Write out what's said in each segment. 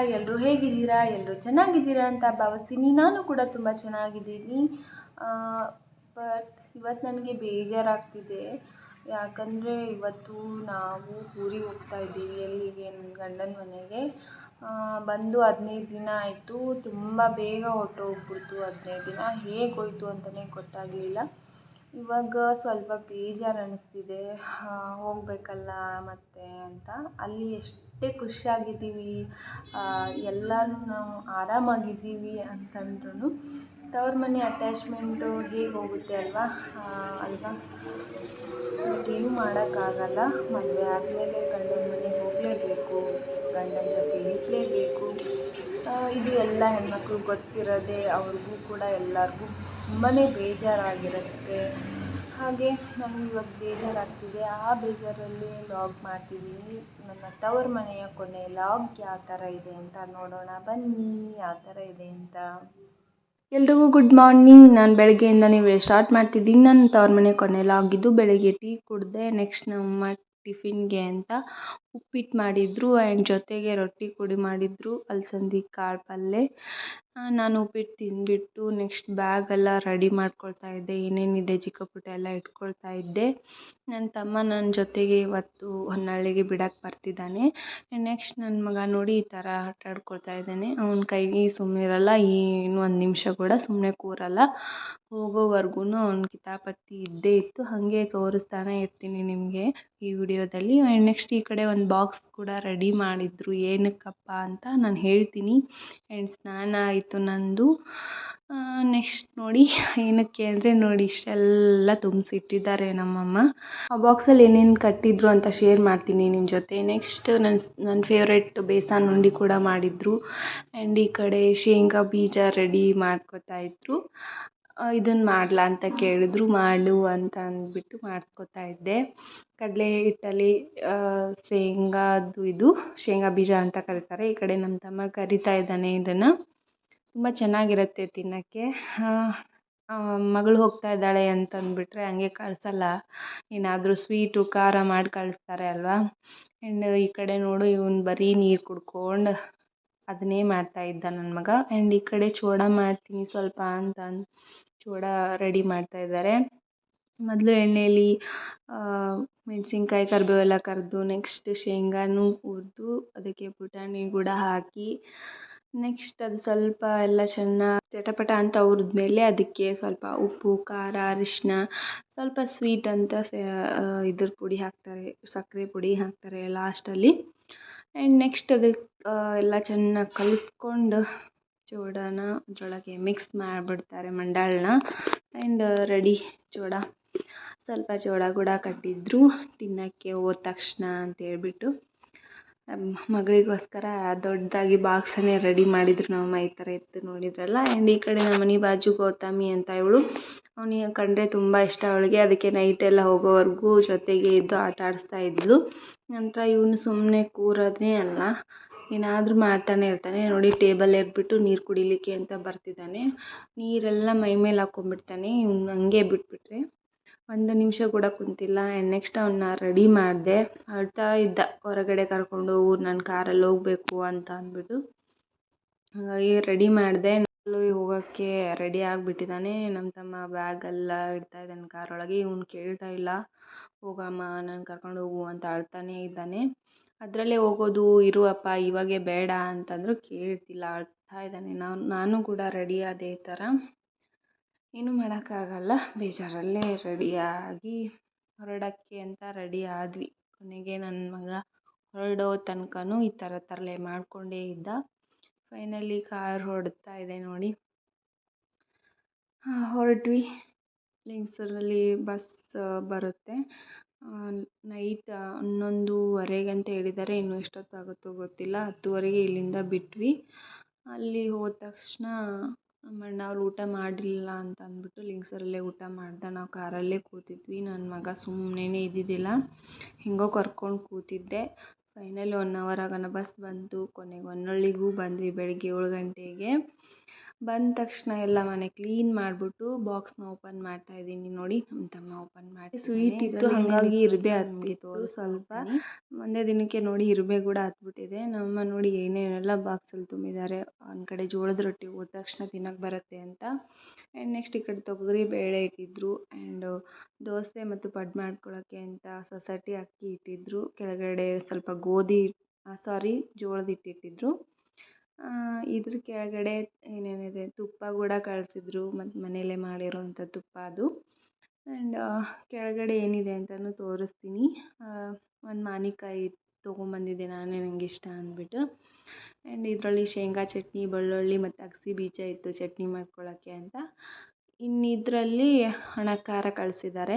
ಎಲ್ಲರೂ ಹೇಗಿದ್ದೀರಾ? ಎಲ್ಲರೂ ಚೆನ್ನಾಗಿದ್ದೀರಾ ಅಂತ ಭಾವಿಸ್ತೀನಿ. ನಾನು ಕೂಡ ತುಂಬ ಚೆನ್ನಾಗಿದ್ದೀನಿ. ಬಟ್ ಇವತ್ತು ನನಗೆ ಬೇಜಾರಾಗ್ತಿದೆ. ಯಾಕಂದರೆ ಇವತ್ತು ನಾವು ಊರಿಗೆ ಹೋಗ್ತಾ ಇದ್ದೀವಿ. ಎಲ್ಲಿಗೆ? ನನ್ನ ಗಂಡನ ಮನೆಗೆ. ಬಂದು ಹದಿನೈದು ದಿನ ಆಯಿತು. ತುಂಬ ಬೇಗ ಹೊರಟೋಗ್ಬಿಡ್ತು ಹದಿನೈದು ದಿನ. ಹೇಗೆ ಹೋಯಿತು ಅಂತಲೇ ಗೊತ್ತಾಗಲಿಲ್ಲ. ಇವಾಗ ಸ್ವಲ್ಪ ಬೇಜಾರು ಅನ್ನಿಸ್ತಿದೆ ಹೋಗಬೇಕಲ್ಲ ಮತ್ತೆ ಅಂತ. ಅಲ್ಲಿ ಎಷ್ಟೇ ಖುಷಿಯಾಗಿದ್ದೀವಿ ಎಲ್ಲನೂ ನಾವು ಆರಾಮಾಗಿದ್ದೀವಿ ಅಂತಂದ್ರೂ ತವ್ರ ಮನೆ ಅಟ್ಯಾಚ್ಮೆಂಟು ಹೇಗೆ ಹೋಗುತ್ತೆ ಅಲ್ವಾ? ಅಲ್ವಾ? ಏನು ಮಾಡೋಕ್ಕಾಗಲ್ಲ. ಮದುವೆ ಆದಮೇಲೆ ಗಂಡನ ಮನೆಗೆ ಹೋಗಲೇಬೇಕು, ಗಂಡನ ಜೊತೆ ಇರಲೇಬೇಕು. ಇದು ಎಲ್ಲ ಹೆಣ್ಮಕ್ಳಿಗೆ ಗೊತ್ತಿರದೇ ಅವ್ರಿಗೂ ಕೂಡ ಎಲ್ಲರಿಗೂ ತುಂಬಾ ಬೇಜಾರಾಗಿರುತ್ತೆ. ಹಾಗೆ ನನಗೆ ಇವಾಗ ಬೇಜಾರಾಗ್ತಿದೆ. ಆ ಬೇಜಾರಲ್ಲಿ ಲಾಗ್ ಮಾಡ್ತಿದ್ದೀನಿ ನನ್ನ ತವ್ರ ಮನೆಯ ಕೊನೆ ಲಾಗ್ ಯಾವ ಥರ ಇದೆ ಅಂತ ನೋಡೋಣ. ಬನ್ನಿ ಯಾವ ಥರ ಇದೆ ಅಂತ. ಎಲ್ರಿಗೂ ಗುಡ್ ಮಾರ್ನಿಂಗ್ ನಾನು ಬೆಳಗ್ಗೆಯಿಂದನೇ ನೀವು ಸ್ಟಾರ್ಟ್ ಮಾಡ್ತಿದ್ದೀನಿ. ನನ್ನ ತವ್ರ ಮನೆ ಕೊನೆ ಲಾಗ್ ಇದು ಬೆಳಗ್ಗೆ ಟೀ ಕುಡಿದೆ ನೆಕ್ಸ್ಟ್ ನಮ್ಮ ಟಿಫಿನ್ಗೆ ಅಂತ ಉಪ್ಪಿಟ್ಟು ಮಾಡಿದ್ದರು ಆ್ಯಂಡ್ ಜೊತೆಗೆ ರೊಟ್ಟಿ ಪುಡಿ ಮಾಡಿದ್ದರು ಅಲಸಂದಿ ಕಾಳು ಪಲ್ಯ ನಾನು ಉಪ್ಪಿಟ್ಟು ತಿಂದುಬಿಟ್ಟು ನೆಕ್ಸ್ಟ್ ಬ್ಯಾಗೆಲ್ಲ ರೆಡಿ ಮಾಡ್ಕೊಳ್ತಾ ಇದ್ದೆ. ಏನೇನಿದೆ ಚಿಕ್ಕ ಪುಟ್ಟ ಎಲ್ಲ ಇಟ್ಕೊಳ್ತಾ ಇದ್ದೆ. ನನ್ನ ತಮ್ಮ ನನ್ನ ಜೊತೆಗೆ ಇವತ್ತು ಹೊನ್ನಾಳಿಗೆ ಬಿಡಕ್ಕೆ ಬರ್ತಿದ್ದಾನೆ. ನೆಕ್ಸ್ಟ್ ನನ್ನ ಮಗ ನೋಡಿ ಈ ಥರ ಆಟ ಆಡ್ಕೊಳ್ತಾ ಇದ್ದಾನೆ. ಅವ್ನ ಕೈಗೆ ಸುಮ್ಮನೆ ಇರೋಲ್ಲ ಏನು ಒಂದು ನಿಮಿಷ ಕೂಡ ಸುಮ್ಮನೆ ಕೂರಲ್ಲ. ಹೋಗೋವರೆಗೂ ಅವ್ನ ಕಿತಾಪತಿ ಇದ್ದೇ ಇತ್ತು. ಹಾಗೆ ತೋರಿಸ್ತಾನೆ ಇರ್ತೀನಿ ನಿಮಗೆ ಈ ವಿಡಿಯೋದಲ್ಲಿ. ಆ್ಯಂಡ್ ನೆಕ್ಸ್ಟ್ ಈ ಕಡೆ ಒಂದು ಬಾಕ್ಸ್ ಕೂಡ ರೆಡಿ ಮಾಡಿದ್ರು. ಏನಕ್ಕಪ್ಪ ಅಂತ ನಾನು ಹೇಳ್ತೀನಿ. ಆ್ಯಂಡ್ ಸ್ನಾನ ಆಯಿತು ನಂದು. ನೆಕ್ಸ್ಟ್ ನೋಡಿ ಏನಕ್ಕೆ ಅಂದರೆ ನೋಡಿ ಇಷ್ಟೆಲ್ಲ ತುಂಬಿಸಿಟ್ಟಿದ್ದಾರೆ ನಮ್ಮಮ್ಮ. ಆ ಬಾಕ್ಸಲ್ಲಿ ಏನೇನು ಕಟ್ಟಿದ್ರು ಅಂತ ಶೇರ್ ಮಾಡ್ತೀನಿ ನಿಮ್ಮ ಜೊತೆ. ನೆಕ್ಸ್ಟ್ ನನ್ನ ನನ್ನ ಫೇವ್ರೆಟ್ ಬೇಸನ್ ಉಂಡಿ ಕೂಡ ಮಾಡಿದ್ರು. ಆ್ಯಂಡ್ ಈ ಕಡೆ ಶೇಂಗಾ ಬೀಜ ರೆಡಿ ಮಾಡ್ಕೋತಾ ಇದ್ದರು ಇದನ್ನು ಮಾಡಲಾ ಅಂತ ಕೇಳಿದ್ರು, ಮಾಡು ಅಂತ ಅಂದ್ಬಿಟ್ಟು ಮಾಡಿಸ್ಕೊತಾ ಇದ್ದೆ. ಕಡಲೆ ಹಿಟ್ಟಲ್ಲಿ ಶೇಂಗಾದ್ದು ಇದು, ಶೇಂಗಾ ಬೀಜ ಅಂತ ಕರೀತಾರೆ. ಈ ಕಡೆ ನಮ್ಮ ತಮ್ಮ ಕರಿತಾ ಇದ್ದಾನೆ ಇದನ್ನು. ತುಂಬ ಚೆನ್ನಾಗಿರುತ್ತೆ ತಿನ್ನೋಕ್ಕೆ. ಮಗಳು ಹೋಗ್ತಾ ಇದ್ದಾಳೆ ಅಂತಂದ್ಬಿಟ್ರೆ ಹಂಗೆ ಕಳಿಸಲ್ಲ. ಏನಾದರೂ ಸ್ವೀಟು, ಖಾರ ಮಾಡಿ ಕಳಿಸ್ತಾರೆ ಅಲ್ವಾ? ಆ್ಯಂಡ್ ಈ ಕಡೆ ನೋಡು, ಇವ್ನು ಬರೀ ನೀರು ಕುಡ್ಕೊಂಡು ಅದನ್ನೇ ಮಾಡ್ತಾ ಇದ್ದ ನನ್ನ ಮಗ. ಆ್ಯಂಡ್ ಈ ಕಡೆ ಚೂಡ ಮಾಡ್ತೀನಿ ಸ್ವಲ್ಪ ಅಂತ ಚೂಡ ರೆಡಿ ಮಾಡ್ತಾ ಇದ್ದಾರೆ. ಮೊದಲು ಎಣ್ಣೆಯಲ್ಲಿ ಮೆಣಸಿನ್ಕಾಯಿ ಕರಿಬೇವೆಲ್ಲ ಕರಿದು ನೆಕ್ಸ್ಟ್ ಶೇಂಗಾನು ಹುರಿದು ಅದಕ್ಕೆ ಪುಟಾಣಿ ಕೂಡ ಹಾಕಿ ನೆಕ್ಸ್ಟ್ ಅದು ಸ್ವಲ್ಪ ಎಲ್ಲ ಚೆನ್ನಾಗಿ ಚಟಪಟ ಅಂತ ಹುರಿದ್ಮೇಲೆ ಅದಕ್ಕೆ ಸ್ವಲ್ಪ ಉಪ್ಪು, ಖಾರ ಅರಿಶಿನ ಸ್ವಲ್ಪ ಸ್ವೀಟ್ ಅಂತ ಇದ್ರ ಪುಡಿ ಹಾಕ್ತಾರೆ ಸಕ್ಕರೆ ಪುಡಿ ಹಾಕ್ತಾರೆ ಲಾಸ್ಟಲ್ಲಿ ಆ್ಯಂಡ್ ನೆಕ್ಸ್ಟ್ ಅದಕ್ಕೆ ಎಲ್ಲ ಚೆನ್ನಾಗಿ ಕಲಿಸ್ಕೊಂಡು ಚೂಡಾನ, ಅದರೊಳಗೆ ಮಿಕ್ಸ್ ಮಾಡಿಬಿಡ್ತಾರೆ ಮಂಡಾಳನ್ನ ಆ್ಯಂಡ್ ರೆಡಿ ಚೂಡ. ಸ್ವಲ್ಪ ಚೂಡ ಕೂಡ ಕಟ್ಟಿದ್ರು, ತಿನ್ನೋಕ್ಕೆ ಹೋದ ತಕ್ಷಣ ಅಂತ ಹೇಳ್ಬಿಟ್ಟು ಮಗಳಿಗೋಸ್ಕರ ದೊಡ್ಡದಾಗಿ ಬಾಕ್ಸನ್ನೇ ರೆಡಿ ಮಾಡಿದ್ರು. ನಮ್ಮಮ್ಮ ಈ ಥರ ಇತ್ತು ನೋಡಿದ್ರಲ್ಲ? ಆ್ಯಂಡ್ ಈ ಕಡೆ ನಮ್ಮ ಮನೆ ಬಾಜು ಗೌತಮಿ ಅಂತ ಇವಳು ಅವನಿಗೆ ಕಂಡರೆ ತುಂಬ ಇಷ್ಟ ಅವಳಿಗೆ. ಅದಕ್ಕೆ ನೈಟ್ ಎಲ್ಲ ಹೋಗೋವರೆಗೂ ಜೊತೆಗೆ ಇದ್ದು ಆಟ ಆಡಿಸ್ತಾ ಇದ್ಳು ನಂತರ ಇವನು ಸುಮ್ಮನೆ ಕೂರೋದೇ ಅಲ್ಲ. ಏನಾದರೂ ಮಾಡ್ತಾನೆ ಇರ್ತಾನೆ. ನೋಡಿ ಟೇಬಲ್ ಎದ್ಬಿಟ್ಟು ನೀರು ಕುಡಿಲಿಕ್ಕೆ ಅಂತ ಬರ್ತಿದ್ದಾನೆ. ನೀರೆಲ್ಲ ಮೈ ಮೇಲೆ ಹಾಕ್ಕೊಂಬಿಡ್ತಾನೆ ಇವ್ನು ಹಂಗೆ ಬಿಟ್ಬಿಟ್ರೆ ಒಂದು ನಿಮಿಷ ಕೂಡ ಕುಂತಿಲ್ಲ. ಆ್ಯಂಡ್ ನೆಕ್ಸ್ಟ್ ಅವನ್ನ ರೆಡಿ ಮಾಡಿದೆ. ಅಳ್ತಾ ಇದ್ದ. ಹೊರಗಡೆ ಕರ್ಕೊಂಡು ನಾನು ಕಾರಲ್ಲಿ ಹೋಗಬೇಕು ಅಂತ ಅಂದ್ಬಿಟ್ಟು. ಹಾಗಾಗಿ ರೆಡಿ ಮಾಡಿದೆ. ಹೋಗೋಕ್ಕೆ ರೆಡಿ ಆಗಿಬಿಟ್ಟಿದ್ದಾನೆ ನಮ್ಮ ತಮ್ಮ ಬ್ಯಾಗೆಲ್ಲ ಇಡ್ತಾ ಇದ್ದಾನೆ ಕಾರೊಳಗೆ. ಇವ್ನು ಕೇಳ್ತಾ ಇಲ್ಲ. ಹೋಗಮ್ಮ, ನಾನು ಕರ್ಕೊಂಡು ಹೋಗು ಅಂತ ಅಳ್ತಾನೇ ಇದ್ದಾನೆ. ಅದರಲ್ಲೇ ಹೋಗೋದು ಇರು ಅಪ್ಪ ಇವಾಗೇ ಬೇಡ ಅಂತಂದರೂ ಕೇಳ್ತಿಲ್ಲ, ಅಳ್ತಾ ಇದ್ದಾನೆ. ನಾನು ನಾನು ಕೂಡ ರೆಡಿ ಆದೆ ಈ ಥರ. ಏನೂ ಮಾಡೋಕ್ಕಾಗಲ್ಲ. ಬೇಜಾರಲ್ಲೇ ರೆಡಿಯಾಗಿ ಹೊರಡೋಕ್ಕೆ ಅಂತ ರೆಡಿ ಆದ್ವಿ. ಕೊನೆಗೆ ನನ್ನ ಮಗ ಹೊರಡೋ ತನಕನೂ ಈ ಥರ ತರಲೆ ಮಾಡಿಕೊಂಡೇ ಇದ್ದ. ಫೈನಲಿ ಕಾರ್ ಹೊಡ್ತಾ ಇದೆ ನೋಡಿ. ಹೊರಟ್ವಿ. ಲಿಂಗ್ಸೂರಲ್ಲಿ ಬಸ್ ಬರುತ್ತೆ. ನೈಟ್ ಹನ್ನೊಂದುವರೆಗೆ ಅಂತ ಹೇಳಿದ್ದಾರೆ. ಇನ್ನು ಎಷ್ಟೊತ್ತಾಗುತ್ತೋ ಗೊತ್ತಿಲ್ಲ. ಹತ್ತುವರೆಗೆ ಇಲ್ಲಿಂದ ಬಿಟ್ವಿ. ಅಲ್ಲಿ ಹೋದ ತಕ್ಷಣ ನಮ್ಮ ಅಣ್ಣ ಅವ್ರು ಊಟ ಮಾಡಿಲ್ಲ ಅಂತ ಅಂದ್ಬಿಟ್ಟು ಲಿಂಗಸರಲ್ಲೇ ಊಟ ಮಾಡ್ದ. ನಾವು ಕಾರಲ್ಲೇ ಕೂತಿದ್ವಿ. ನನ್ನ ಮಗ ಸುಮ್ಮನೆ ಇದ್ದಿದ್ದಿಲ್ಲ. ಹೇಗೋ ಕರ್ಕೊಂಡು ಕೂತಿದ್ದೆ. ಫೈನಲಿ ಒನ್ ಅವರ್ ಆಗೋಣ. ಬಸ್ ಬಂತು ಕೊನೆಗೆ ಹೊನ್ನಳ್ಳಿಗೂ ಬಂದ್ವಿ ಬೆಳಗ್ಗೆ ಏಳು ಗಂಟೆಗೆ. ಬಂದ ತಕ್ಷಣ ಎಲ್ಲ ಮನೆ ಕ್ಲೀನ್ ಮಾಡಿಬಿಟ್ಟು ಬಾಕ್ಸ್ನ ಓಪನ್ ಮಾಡ್ತಾ ಇದ್ದೀನಿ ನೋಡಿ. ನಮ್ಮ ತಮ್ಮ ಓಪನ್ ಮಾಡಿ ಸ್ವೀಟ್ ಇತ್ತು ಹಾಗಾಗಿ ಇರ್ಬೇ ಹತ್ತಿತ್ತು ಸ್ವಲ್ಪ. ಒಂದೇ ದಿನಕ್ಕೆ ನೋಡಿ ಇರ್ಬೆ ಕೂಡ ಹತ್ಬಿಟ್ಟಿದೆ. ನಮ್ಮ ನೋಡಿ ಏನೇನೆಲ್ಲ ಬಾಕ್ಸಲ್ಲಿ ತುಂಬಿದ್ದಾರೆ. ಒಂದು ಕಡೆ ಜೋಳದ ರೊಟ್ಟಿ ಹೋದ ತಕ್ಷಣ ತಿನ್ನಕ್ಕೆ ಬರುತ್ತೆ ಅಂತ. ಆ್ಯಂಡ್ ನೆಕ್ಸ್ಟ್ ಈ ಕಡೆ ತೊಗರಿ ಬೇಳೆ ಇಟ್ಟಿದ್ದರು ಆ್ಯಂಡ್ ದೋಸೆ ಮತ್ತು ಪಡ್ ಮಾಡ್ಕೊಳ್ಳೋಕ್ಕೆ ಅಂತ ಸೊಸೈಟಿ ಅಕ್ಕಿ ಇಟ್ಟಿದ್ದರು ಕೆಳಗಡೆ ಸ್ವಲ್ಪ ಗೋಧಿ ಸಾರಿ ಜೋಳದ ಹಿಟ್ಟು ಇಟ್ಟಿದ್ದರು ಇದ್ರ ಕೆಳಗಡೆ ಏನೇನಿದೆ? ತುಪ್ಪ ಕೂಡ ಕಳಿಸಿದ್ರು ಮತ್ತು ಮನೆಯಲ್ಲೇ ಮಾಡಿರೋಂಥ ತುಪ್ಪ ಅದು. ಆ್ಯಂಡ್ ಕೆಳಗಡೆ ಏನಿದೆ ಅಂತಲೂ ತೋರಿಸ್ತೀನಿ. ಒಂದು ಮಾವಿನಕಾಯಿ ತೊಗೊಂಬಂದಿದ್ದೆ ನಾನೇ, ನಂಗೆ ಇಷ್ಟ ಅಂದ್ಬಿಟ್ಟು. ಆ್ಯಂಡ್ ಇದರಲ್ಲಿ ಶೇಂಗಾ ಚಟ್ನಿ, ಬೆಳ್ಳುಳ್ಳಿ ಮತ್ತು ಅಗಸಿ ಬೀಜ ಇತ್ತು ಚಟ್ನಿ ಮಾಡ್ಕೊಳ್ಳೋಕ್ಕೆ ಅಂತ. ಇನ್ನು ಇದರಲ್ಲಿ ಹಣ ಖಾರ ಕಳಿಸಿದ್ದಾರೆ.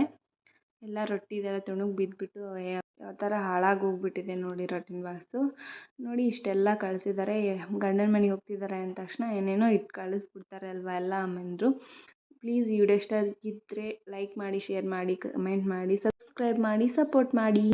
ಎಲ್ಲ ರೊಟ್ಟಿ ಇದೆಲ್ಲ ತುಣುಕು ಬಿದ್ದುಬಿಟ್ಟು ಯಾವ ಥರ ಹಾಳಾಗಿ ಹೋಗ್ಬಿಟ್ಟಿದೆ ನೋಡಿ ರೊಟ್ಟಿನ ಬಾಕ್ಸು. ನೋಡಿ ಇಷ್ಟೆಲ್ಲ ಕಳಿಸಿದ್ದಾರೆ ಗಂಡನ ಮನೆಗೆ ಹೋಗ್ತಿದ್ದಾರೆ ಅಂದ ತಕ್ಷಣ ಏನೇನೋ ಇಟ್ಟು ಕಳಿಸ್ಬಿಡ್ತಾರೆ ಅಲ್ವಾ ಎಲ್ಲ ಅಮ್ಮಂದಿರು. ಪ್ಲೀಸ್ ಈ ವಿಡಿಯೋ ಇಷ್ಟ ಲೈಕ್ ಮಾಡಿ, ಶೇರ್ ಮಾಡಿ, ಕಮೆಂಟ್ ಮಾಡಿ, ಸಬ್ಸ್ಕ್ರೈಬ್ ಮಾಡಿ, ಸಪೋರ್ಟ್ ಮಾಡಿ.